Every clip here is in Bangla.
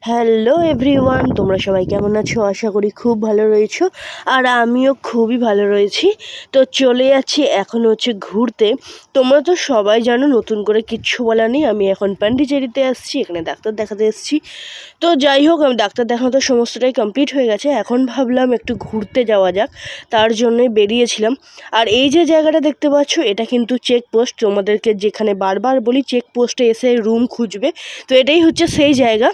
হ্যালো এভরিওয়ান তোমরা সবাই কেমন আছো? আশা করি খুব ভালো রয়েছো। আর আমিও খুবই ভালো রয়েছি। তো চলে যাচ্ছি এখন হচ্ছে ঘুরতে। তোমরা তো সবাই জানো, নতুন করে কিচ্ছু বলা নেই। আমি এখন পান্ডিচেরিতে আসছি, এখানে ডাক্তার দেখাতে এসেছি। তো যাই হোক, আমি ডাক্তার দেখানো তো সমস্তটাই কমপ্লিট হয়ে গেছে। এখন ভাবলাম একটু ঘুরতে যাওয়া যাক। তার জন্যই বেরিয়েছিলাম। আর এই যে জায়গাটা দেখতে পাচ্ছ, এটা কিন্তু চেকপোস্ট তোমাদেরকে যেখানে বারবার বলি চেকপোস্টে এসে রুম খুঁজবে। তো এটাই হচ্ছে সেই জায়গা।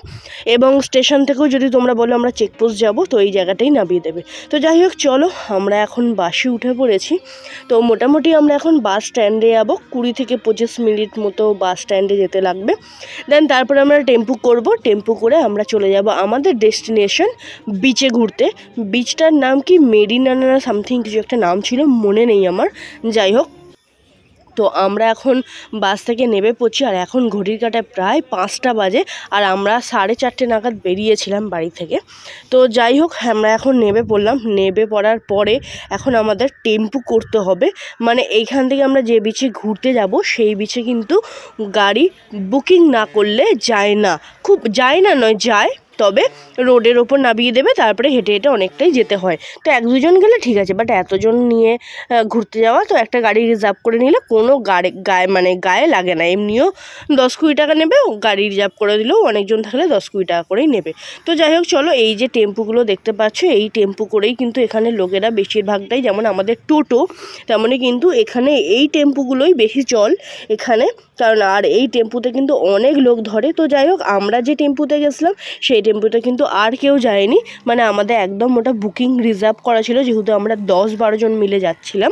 এবং স্টেশন থেকেও যদি তোমরা বলো আমরা চেকপোস্ট যাব, তো এই জায়গাটাই নামিয়ে দেবে। তো যাই হোক, চলো, আমরা এখন বাসে উঠে পড়েছি। তো মোটামুটি আমরা এখন বাস স্ট্যান্ডে যাব, কুড়ি থেকে পঁচিশ মিনিট মতো বাস স্ট্যান্ডে যেতে লাগবে। দেন তারপরে আমরা টেম্পু করব, টেম্পু করে আমরা চলে যাব আমাদের ডেস্টিনেশন বিচে ঘুরতে। বিচটার নাম কি? মেরিনা সামথিং কিছু একটা নাম ছিল, মনে নেই আমার। যাই হোক তো আমরা এখন বাস থেকে নেমে পড়ছি আর এখন ঘড়ির কাটায় প্রায় পাঁচটা বাজে আর আমরা সাড়ে চারটে নাগাদ বেরিয়েছিলাম বাড়ি থেকে। তো যাই হোক, আমরা এখন নেমে পড়লাম। নেমে পড়ার পরে এখন আমাদের টেম্পু করতে হবে। মানে এইখান থেকে আমরা যে বিচে ঘুরতে যাব, সেই বিচে কিন্তু গাড়ি বুকিং না করলে যায় না। খুব যায় না নয়, যায়। তবে রোডের ওপর নামিয়ে দেবে, তারপরে হেঁটে হেঁটে অনেকটাই যেতে হয়। তো এক দুজন গেলে ঠিক আছে বাট এতজন নিয়ে ঘুরতে যাওয়া তো একটা গাড়ি রিজার্ভ করে নিলে কোনো গাড়ি, গায়ে মানে গায়ে লাগে না। এমনিও দশ কুড়ি টাকা নেবে গাড়ি রিজার্ভ করে দিলেও অনেকজন থাকলে দশ কুড়ি টাকা করেই নেবে। তো যাই হোক, চলো এই যে টেম্পুগুলো দেখতে পাচ্ছ, এই টেম্পু করেই কিন্তু এখানে লোকেরা বেশিরভাগটাই যেমন আমাদের টোটো তেমনই কিন্তু এখানে এই টেম্পুগুলোই বেশি চল এখানে। কারণ আর এই টেম্পুতে কিন্তু অনেক লোক ধরে। তো যাই হোক, আমরা যে টেম্পুতে গেছিলাম, সেই টেম্পুতে কিন্তু আর কেউ যায়নি। মানে আমাদের একদম ওটা বুকিং রিজার্ভ করা ছিল, যেহেতু আমরা দশ বারো জন মিলে যাচ্ছিলাম।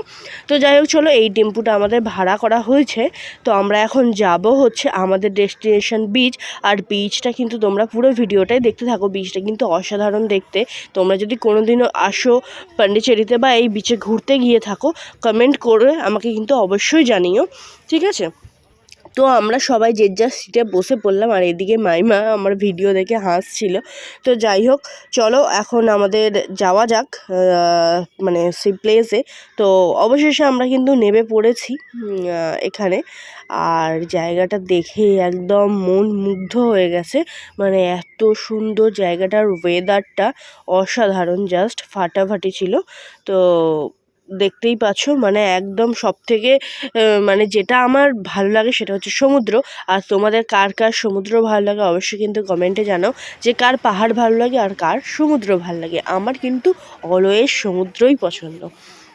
তো যাই হোক, চলো এই টেম্পুটা আমাদের ভাড়া করা হয়েছে। তো আমরা এখন যাব হচ্ছে আমাদের ডেস্টিনেশন বিচ আর বিচটা কিন্তু তোমরা পুরো ভিডিওটাই দেখতে থাকো। বিচটা কিন্তু অসাধারণ দেখতে। তোমরা যদি কোনোদিনও আসো পন্ডিচেরিতে বা এই বিচে ঘুরতে গিয়ে থাকো কমেন্ট করে আমাকে কিন্তু অবশ্যই জানিও। ঠিক আছে? তো আমরা সবাই যে যার সিটে বসে পড়লাম আর এদিকে মাইমা আমার ভিডিও দেখে হাসছিল। তো যাই হোক, চলো এখন আমাদের যাওয়া যাক মানে সেই প্লেসে তো অবশেষে আমরা কিন্তু নেমে পড়েছি এখানে। আর জায়গাটা দেখে একদম মন মুগ্ধ হয়ে গেছে। মানে এত সুন্দর জায়গাটার ওয়েদারটা অসাধারণ জাস্ট ফাটাফাটি ছিল। তো দেখতেই পাচ্ছ মানে একদম সব থেকে মানে যেটা আমার ভালো লাগে সেটা হচ্ছে সমুদ্র। আর তোমাদের কার কার সমুদ্র ভালো লাগে অবশ্যই কিন্তু কমেন্টে জানাও যে কার পাহাড় ভালো লাগে আর কার সমুদ্র ভালো লাগে। আমার কিন্তু অলওয়েজ সমুদ্রই পছন্দ।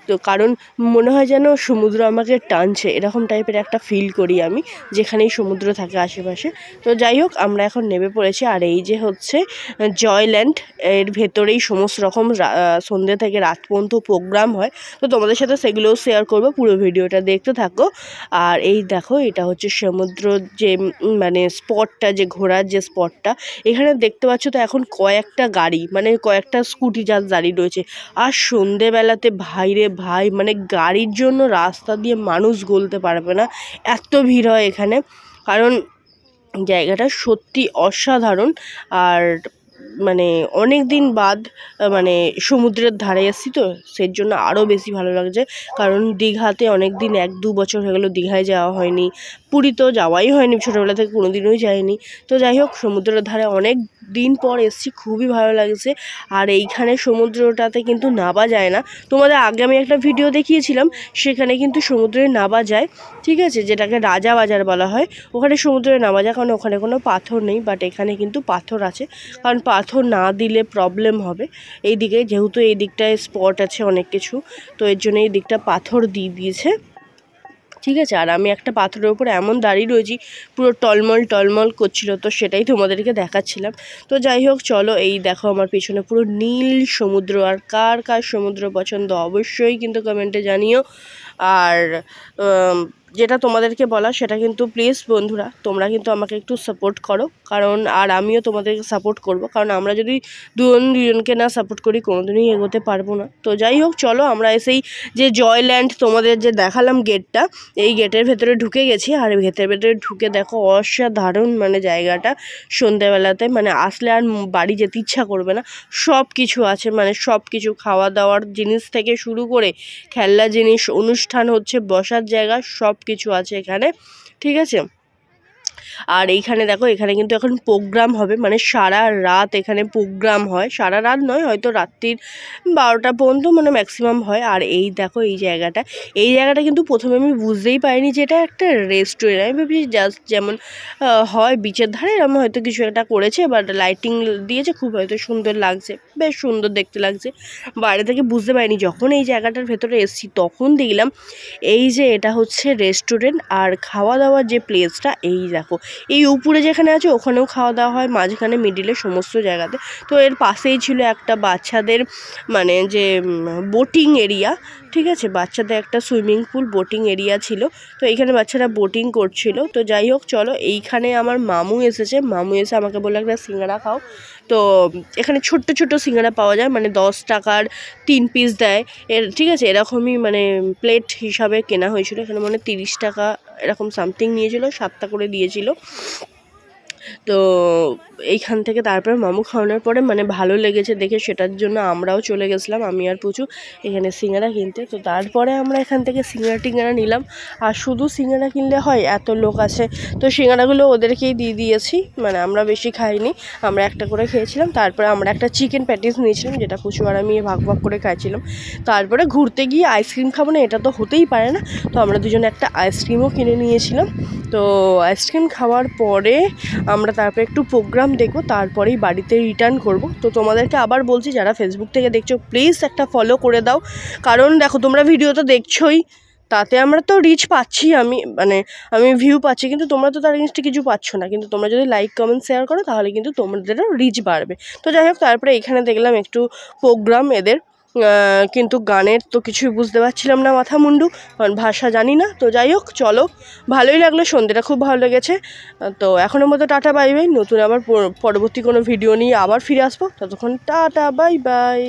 তো কারণ মনে হয় যেন সমুদ্র আমাকে টানছে, এরকম টাইপের একটা ফিল করি আমি, যেখানেই সমুদ্র থাকে আশেপাশে। তো যাই হোক, আমরা এখন নেমে পড়েছি, আর এই যে হচ্ছে জয়ল্যান্ড এর ভেতরেই সমস্ত রকম সন্ধ্যে থেকে রাত পর্যন্ত প্রোগ্রাম হয়। তো তোমাদের সাথে সেগুলোও শেয়ার করব, পুরো ভিডিওটা দেখতে থাকো। আর এই দেখো, এটা হচ্ছে সমুদ্র যে মানে স্পটটা যে ঘোরার যে স্পটটা এখানে দেখতে পাচ্ছ তো এখন কয়েকটা গাড়ি মানে কয়েকটা স্কুটি যা দাঁড়িয়ে রয়েছে। আর সন্ধেবেলাতে ভাইরে ভাই মানে গাড়ির জন্য রাস্তা দিয়ে মানুষ গলতে পারবে না। এত ভিড় হয় এখানে। কারণ জায়গাটা সত্যি অসাধারণ। আর মানে অনেক দিন বাদ মানে সমুদ্রের ধারে এসেছি তো, সেই জন্য আরও বেশি ভালো লাগছে। কারণ দীঘাতে অনেক দিন, এক দু বছর হয়ে গেলো দীঘায় যাওয়া হয়নি। পুরী তো যাওয়াই হয়নি, ছোটোবেলা থেকে কোনো দিনই যাইনি। তো যাই হোক, সমুদ্রের ধারে অনেক দিন পর এসেছি, খুবই ভালো লাগছে। আর এইখানে সমুদ্রটাতে কিন্তু নাবা যায় না। তোমাদের আগে আমি একটা ভিডিও দেখিয়েছিলাম, সেখানে কিন্তু সমুদ্রে নাবা যায়, ঠিক আছে? যেটাকে রাজা বাজার বলা হয়। ওখানে সমুদ্রে নামা যায়, কারণ ওখানে কোনো পাথর নেই বাট এখানে কিন্তু পাথর আছে। কারণ পাথর না দিলে প্রবলেম হবে। এই দিকে যেহেতু এই দিকটায় স্পট আছে অনেক কিছু, তো এর জন্য এই দিকটা পাথর দিয়ে দিয়েছে। ঠিক আছে, আর আমি একটা পাথরের উপর এমন দাঁড়িয়ে রয়েছি, পুরো টলমল টলমল করছিল, তো সেটাই তোমাদেরকে দেখাচ্ছিলাম। তো যাই হোক, চলো এই দেখো আমার পিছনে পুরো নীল সমুদ্র, আর কার কার সমুদ্র পছন্দ অবশ্যই কিন্তু কমেন্টে জানিও। আর যেটা তোমাদেরকে বলা সেটা কিন্তু প্লিজ বন্ধুরা, তোমরা কিন্তু আমাকে একটু সাপোর্ট করো। কারণ আর আমিও তোমাদেরকে সাপোর্ট করব। কারণ আমরা যদি দুজন দুজনকে না সাপোর্ট করি, কোনোদিনই এগোতে পারব না। তো যাই হোক, চলো আমরা এসেই যে জয়ল্যান্ড তোমাদের যে দেখালাম গেটটা এই গেটের ভেতরে ঢুকে গেছি। আর ভেতরে ভেতরে ঢুকে দেখো অসাধারণ মানে জায়গাটা সন্ধেবেলাতে মানে আসলে আর বাড়ি যেতে ইচ্ছা করবে না। সব কিছু আছে মানে সব কিছু খাওয়া দাওয়ার জিনিস থেকে শুরু করে খেলনা জিনিস, অনুষ্ঠান হচ্ছে, বসার জায়গা, সব কিছু আছে এখানে ঠিক আছে? আর এইখানে দেখো, এখানে কিন্তু এখন প্রোগ্রাম হবে। মানে সারা রাত এখানে প্রোগ্রাম হয়। সারা রাত নয়, হয়তো রাত্রির বারোটা পর্যন্ত মানে ম্যাক্সিমাম হয়। আর এই দেখো, এই জায়গাটা। এই জায়গাটা কিন্তু প্রথমে আমি বুঝতেই পারিনি যে এটা একটা রেস্টুরেন্ট আমি ভেবেছি জাস্ট যেমন হয় বিচের ধারে এরকম হয়তো কিছু একটা করেছে বাট লাইটিং দিয়েছে, খুব হয়তো সুন্দর লাগছে। বেশ সুন্দর দেখতে লাগছে। বাইরে থেকে বুঝতে পারিনি যখন এই জায়গাটার ভেতরে এসেছি, তখন দেখলাম এই যে এটা হচ্ছে রেস্টুরেন্ট আর খাওয়া দাওয়ার যে প্লেসটা এই দেখো এই উপরে যেখানে আছে, ওখানেও খাওয়া দাওয়া হয়, মাঝখানে মিডিলে সমস্ত জায়গাতে। তো এর পাশেই ছিল একটা বাচ্চাদের মানে যে বোটিং এরিয়া ঠিক আছে? বাচ্চাদের একটা সুইমিং পুল বোটিং এরিয়া ছিল। তো এইখানে বাচ্চারা বোটিং করছিল। তো যাই হোক, চলো, এইখানে আমার মামু এসেছে। মামু এসে আমাকে বলল, একটা সিঙ্গারা খাও। তো এখানে ছোট্ট ছোট্ট সিঙ্গারা পাওয়া যায় মানে দশ টাকার তিন পিস দেয়। এর, ঠিক আছে? এরকমই মানে প্লেট হিসাবে কেনা হয়েছিল। এখানে মানে তিরিশ টাকা এরকম সামথিং নিয়েছিল সাতটা করে দিয়েছিল। তো এইখান থেকে তারপরে মামু খাওয়ানোর পরে মানে ভালো লেগেছে দেখে, সেটার জন্য আমরাও চলে গেছিলাম, আমি আর পুচু এখানে সিঙ্গারা কিনতে। তো তারপরে আমরা এখান থেকে সিঙ্গারা টিঙ্গারা নিলাম। আর শুধু সিঙ্গারা কিনলে হয়, এত লোক আছে তো সিঙ্গারাগুলো ওদেরকেই দিয়ে দিয়েছি মানে আমরা বেশি খাইনি, আমরা একটা করে খেয়েছিলাম। তারপরে আমরা একটা চিকেন প্যাটিস নিয়েছিলাম, যেটা পুচু আর আমি ভাগ ভাগ করে খাইছিলাম। তারপরে ঘুরতে গিয়ে আইসক্রিম খাব না, এটা তো হতেই পারে না। তো আমরা দুজনে একটা আইসক্রিমও কিনে নিয়েছিলাম। তো আইসক্রিম খাওয়ার পরে আমরা তারপরে একটু প্রোগ্রাম দেখব, তারপরেই বাড়িতে রিটার্ন করব। তো তোমাদেরকে আবার বলছি, যারা ফেসবুক থেকে দেখছ প্লিজ একটা ফলো করে দাও। কারণ দেখো, তোমরা ভিডিও তো দেখছোই, তাতে আমরা তো রিচ পাচ্ছি আমি মানে আমি ভিউ পাচ্ছি, কিন্তু তোমরা তো তার এগেনস্টে কিছু পাচ্ছ না। কিন্তু তোমরা যদি লাইক কমেন্ট শেয়ার করো, তাহলে কিন্তু তোমাদেরও রিচ বাড়বে। তো যাই হোক, তারপরে এখানে দেখলাম একটু প্রোগ্রাম এদের। কিন্তু গানের তো কিছুই বুঝতে পারছিলাম না মাথা মুন্ডু কারণ ভাষা জানি না। তো যাই হোক, চলো। ভালোই লাগল, সন্ধ্যেটা খুব ভালো লেগেছে। তো এখনের মতো টাটা, বাই বাই। নতুন আবার পরবর্তী কোনো ভিডিও নিয়ে আবার ফিরে আসব। ততক্ষণ টাটা, বাই বাই।